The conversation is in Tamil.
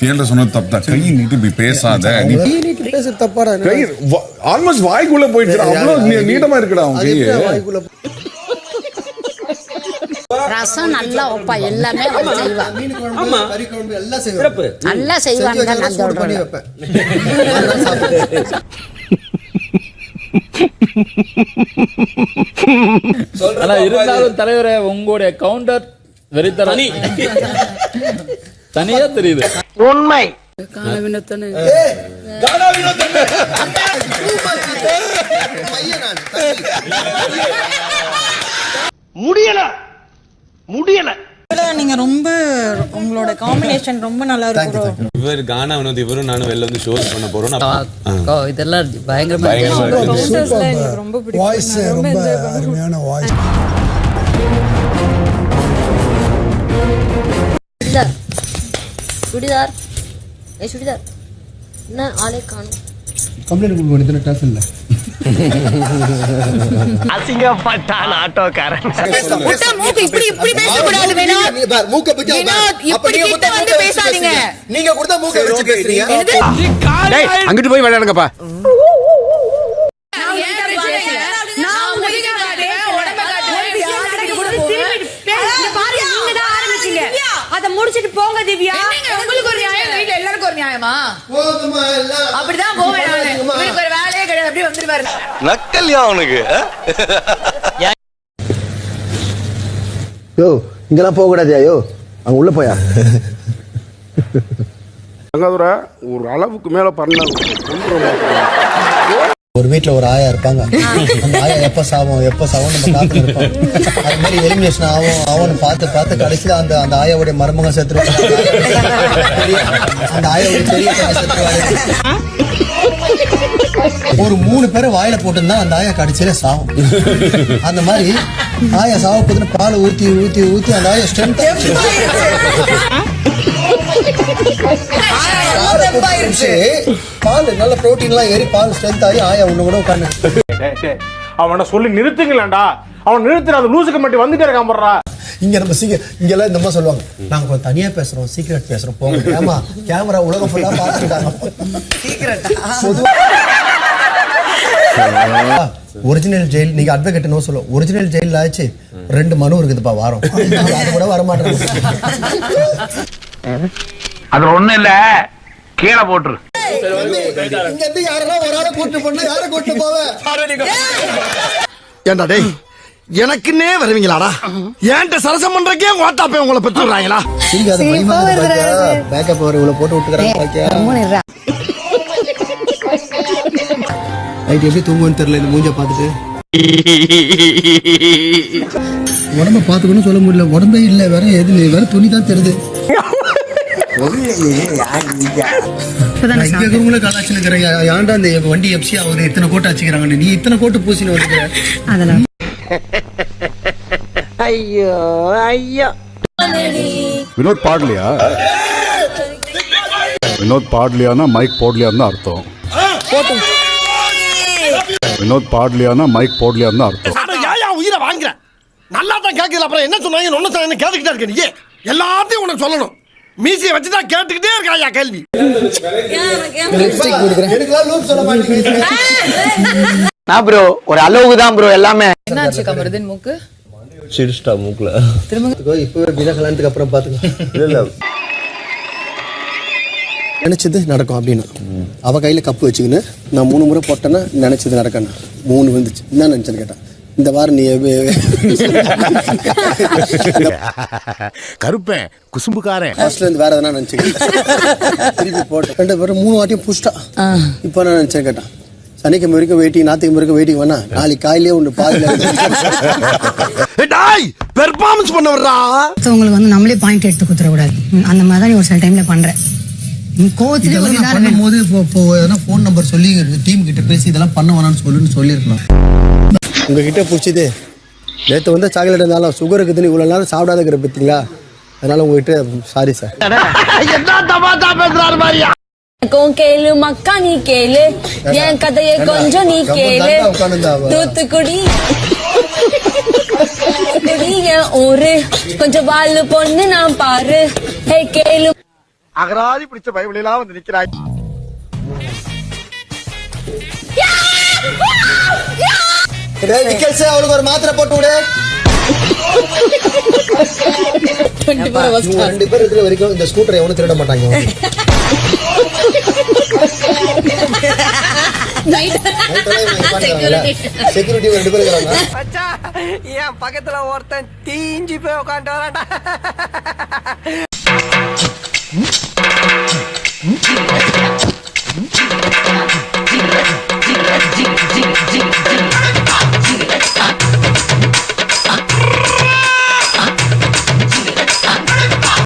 கேள்ற சொன்னது தப்பு தான். கை நீட்டு இப்படி பேசாத. நீ நீ நீட்டு பேசுறது தப்பாடா கை ஆல்மோஸ்ட் வாய்க்குள்ள போயிடுச்சு. அவ்வளவு நீட்டமா இருக்குடா ரசம் நல்லா வைப்பா. எல்லாமே செய்வா நல்லா செய்வான்னு தான் நான் சொல்றேன். ஆனா இருந்தாலும் தலைவரே உங்களுடைய கவுண்டர் வெறித்தனி தனியா தெரியுது. நான். முடியல. முடியல. நீங்க ரொம்ப உங்களோட காம்பினேஷன் ரொம்ப நல்லா இருக்கும். இவர் கானா வினோத் இவரும் நானும் வெளில வந்து ஷோஸ் பண்ண போறோம். இதெல்லாம் பயங்கரமா ரொம்ப பிடிக்கும். வாய்ஸ் ரொம்ப அருமையான வாய்ஸ் சுடிதார். ஏ சுடிதார். என்ன ஆளே காணும். கம்ப்ளைண்ட் கொடுக்க வேண்டியது டாஸ் இல்ல. அசிங்கப்பட்டான் ஆட்டோக்காரன். மூக்கு இப்படி இப்படி பேசக்கூடாது மூக்க பத்தி இப்படி கிட்ட கொடுத்தா வந்து பேசாதீங்க. நீங்க கொடுத்தா மூக்க வச்சு பேசுறீங்க. அங்கிட்டு போய் விளையாடுங்கப்பா. முடிச்சிட்டு போங்க திவ்யா. உங்களுக்கு ஒரு நியாயம்? வீட்ல எல்லாருக்கும் ஒரு நியாயமா? அப்படிதான் போவேன் நானு. உங்களுக்கு ஒரு வேலையே கிடையாது. அப்படியே வந்துருவாரு. நக்கல்யா அவனுக்கு யோ இங்கெல்லாம் போக கூடாது யோ. அங்க உள்ள போயா? தங்காதுரை ஒரு அளவுக்கு மேல பண்ண ஒரு வீட்ல ஒரு ஆயா இருப்பாங்க. அந்த ஆயா எப்ப சாவும் எப்ப சாவும் நம்ம காத்து இருப்போம். அது மாதிரி எலிமினேஷன் ஆகும் ஆகும்னு பார்த்து பார்த்து கடைசியில அந்த அந்த ஆயாவுடைய மருமகன் செத்துருவாங்க அந்த ஆயாவுடைய பெரிய செத்துருவாரு ஒரு மூணு பேரை வாயில போட்டிருந்தா அந்த ஆயா கடைசியில சாவும். அந்த மாதிரி ஆயா சாவ போதுன்னு பால் ஊத்தி ஊத்தி ஊத்தி அந்த ஆயா ஸ்ட்ரென்த் பால் நல்ல புரோட்டீன் எல்லாம் ஏறி பால் ஸ்ட்ரென்த் ஆகி ஆயா ஒண்ணு கூட உட்காந்து அவனை சொல்லி நிறுத்துங்களேன்டா. அவன் நிறுத்துற அந்த லூசுக்கு மட்டும் வந்துட்டே இருக்கான் போடுறா. இங்க நம்ம சீக்கிரம் இங்க எல்லாம் இந்த சொல்லுவாங்க. நாங்க கொஞ்சம் தனியா பேசுறோம் சீக்கிரட் பேசுறோம். போங்க. கேமரா உலகம் ஃபுல்லா பாத்துட்டாங்க ஒரிஜினல் ஜெயில் நீங்க அட்வொகேட் நோ சொல்லுவோம். ஒரிஜினல் ஜெயில ஆச்சு. ரெண்டு மனு இருக்குதுப்பா வாரம். அது கூட வர மாட்டேங்குது அது ஒண்ணு இல்ல. கீழே போட்டுரு. இங்க இருந்து யாரெல்லாம் ஒரு ஆளை கூட்டு பண்ணு யாரை கூட்டு போவேன் ஏண்டா டேய் எனக்குன்னே வருவீங்களாடா? ஏன்ட்ட சரசம் பண்றக்கே உங்களை நீங்க அதை மகிமா பேக்கப் வர இவ்வளவு போட்டு விட்டுக்கிறாங்க நைட் எப்படி தூங்குவேன்னு தெரியல இந்த மூஞ்ச பார்த்துட்டு. உடம்ப பார்த்துக்கணும் சொல்ல முடியல. உடம்பே இல்ல வேற எது வேற துணி தான் தெரியுது. கலாச்சின்னு இருக்கிறேன் ஏன்டா இந்த வண்டி எப்சி அவர் இத்தனை கோட்டை வச்சுக்கிறாங்க நீ இத்தனை கோட்டு பூசின்னு வந்துக்கிற ஐயோ ஐயோ. வினோத் பாடலையா? வினோத் பாடலையானா மைக் போடலையான்னு தான் அர்த்தம். வினோத் பாடலையானா மைக் போடலையான்னு தான் அர்த்தம். உயிரை வாங்குற நல்லா தான் கேட்கல அப்புறம் என்ன சொன்னாங்க ஒன்னு கேட்டுக்கிட்டே இருக்க நீ எல்லாத்தையும் உனக்கு சொல்லணும். மீசியை வச்சு தான் கேட்டுக்கிட்டே இருக்கா ஐயா கேள்வி? எனக்குலாம் லூப் சொல்ல மாட்டேங்க நான் ப்ரோ ஒரு அளவுக்கு தான் ப்ரோ எல்லாமே. என்னாச்சு கமருதன் மூக்கு? சிரிச்சிட்டா மூக்குல. இப்பவே பினா கல்யாணத்துக்கு அப்புறம் பாத்துக்க. நினைச்சது நடக்கும் அப்படின்னு. அவ கையில கப்பு வச்சுக்கின்னு நான் மூணு முறை போட்டேன்னா நினைச்சது நடக்கணும். மூணு வந்துச்சு என்ன நினைச்சேன்னு கேட்டேன் இந்த வாரம் நீ கருப்பேன் குசும்புக்காரன். ஹாஸ்டல்ல இருந்து வேற எதனா நினைச்சுக்கிட்டேன் திருப்பி போட்டேன். ரெண்டு பேரும் மூணு வாட்டியும் புஷ்டா. இப்போ நான் நினைச்சேன் கேட்டேன் சனிக்கிழமை வரைக்கும் வெயிட்டிங் ஞாயிற்றுக்கிழமை வரைக்கும் வெயிட்டிங் வேணா நாளைக்கு காலையிலே ஒன்று பாதியில் டாய் பெர்ஃபார்மன்ஸ் பண்ண வர்றா? உங்களுக்கு வந்து நம்மளே பாயிண்ட் எடுத்து குத்துறக்கூடாது. அந்த மாதிரி தான் நீ ஒரு சில டைம்ல பண்ற. நீ கோவத்துல ஒரு. பண்ணும்போது இப்போ இப்போ எதனா ஃபோன் நம்பர் சொல்லி டீம் கிட்ட பேசி இதெல்லாம் பண்ண வேணாம்னு சொல்லுன்னு சொல்லியிருக்கலாம். உங்ககிட்ட பிடிச்சது. நேற்று வந்து சாக்லேட் இருந்தாலும் சுகர் இருக்குதுன்னு இவ்வளோ நேரம் சாப்பிடாத இருக்கிற பார்த்தீங்களா? அதனால உங்ககிட்ட சாரி சார் கேளு மக்கா நீ கேளு. என் கதையை கொஞ்சம் நீ கேளு. தூத்துக்குடி தூத்துக்குடி. என் ஊரு. கொஞ்சம் வாழு பொண்ணு நான் பாரு. ஹே கேளு. அகராதி பிடிச்ச பைபிளெல்லாம் வந்து நிக்கிறாய். டேய் நிக்கல்ஸ் அவளுக்கு ஒரு மாத்திரை போட்டு விடு. ரெண்டு பேர் இருக்கிற வரைக்கும் இந்த ஸ்கூட்டரை எவனும் திருட மாட்டாங்க. செக்யூரிட்டி ரெண்டு பேர் இருக்கிறாங்க. என் பக்கத்துல ஒருத்தன் தீஞ்சு போய் உட்காந்து வரான்டா.